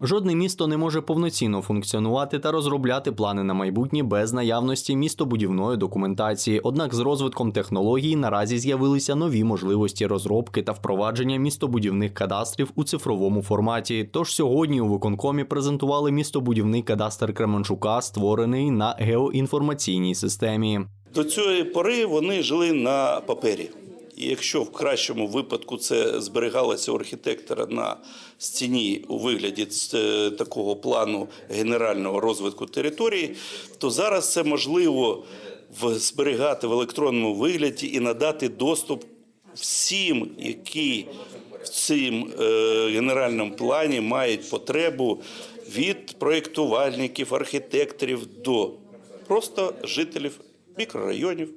Жодне місто не може повноцінно функціонувати та розробляти плани на майбутнє без наявності містобудівної документації. Однак з розвитком технологій наразі з'явилися нові можливості розробки та впровадження містобудівних кадастрів у цифровому форматі. Тож сьогодні у виконкомі презентували містобудівний кадастр Кременчука, створений на геоінформаційній системі. До цієї пори вони жили на папері. І якщо в кращому випадку це зберігалося у архітектора на стіні у вигляді ц- такого плану генерального розвитку території, то зараз це можливо зберігати в електронному вигляді і надати доступ всім, які в цим е, генеральному плані мають потребу від проєктувальників, архітекторів до просто жителів мікрорайонів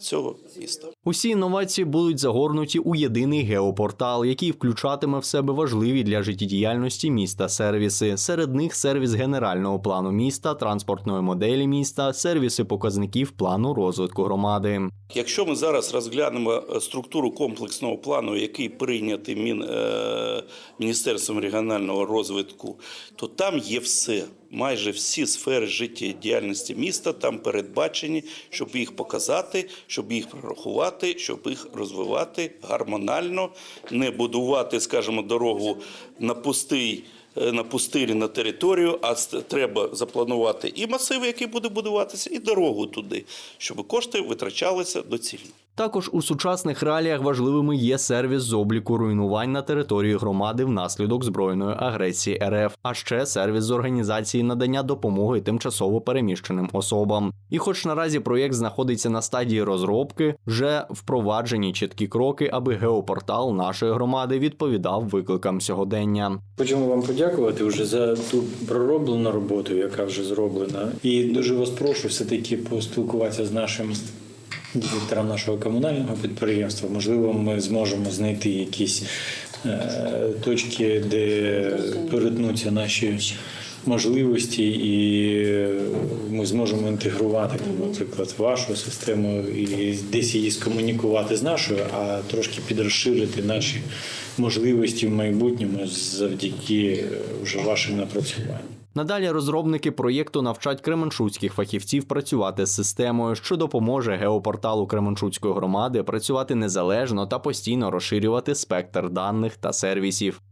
цього міста. Усі інновації будуть загорнуті у єдиний геопортал, який включатиме в себе важливі для життєдіяльності міста сервіси. Серед них сервіс генерального плану міста, транспортної моделі міста, сервіси показників плану розвитку громади. Якщо ми зараз розглянемо е, структуру комплексного плану, який прийнятий Мін, е, Міністерством регіонального розвитку, то там є все. Майже всі сфери життєдіяльності міста там передбачені, щоб їх показати, щоб їх прорахувати, щоб їх розвивати гармонально, не будувати, скажімо, дорогу на пустий. Е, На пустирі на територію, а треба запланувати і масив, який буде будуватися, і дорогу туди, щоб кошти витрачалися доцільно. Також у сучасних реаліях важливими є сервіс з обліку руйнувань на території громади внаслідок збройної агресії РФ, а ще сервіс з організації надання допомоги тимчасово переміщеним особам. І, хоч наразі проєкт знаходиться на стадії розробки, вже впроваджені чіткі кроки, аби геопортал нашої громади відповідав викликам сьогодення. Хочемо вам подякувати вже за ту пророблену роботу, яка вже зроблена. І дуже вас прошу все-таки поспілкуватися з нашим директором нашого комунального підприємства. Можливо, ми зможемо знайти якісь е, точки, де перетнуться наші можливості, і ми зможемо інтегрувати, наприклад, вашу систему і десь її скомунікувати з нашою, а трошки підрозширити наші можливості в майбутньому завдяки вже вашим напрацюванням. Надалі розробники проєкту навчать кременчуцьких фахівців працювати з системою, що допоможе геопорталу Кременчуцької громади працювати незалежно та постійно розширювати спектр даних та сервісів.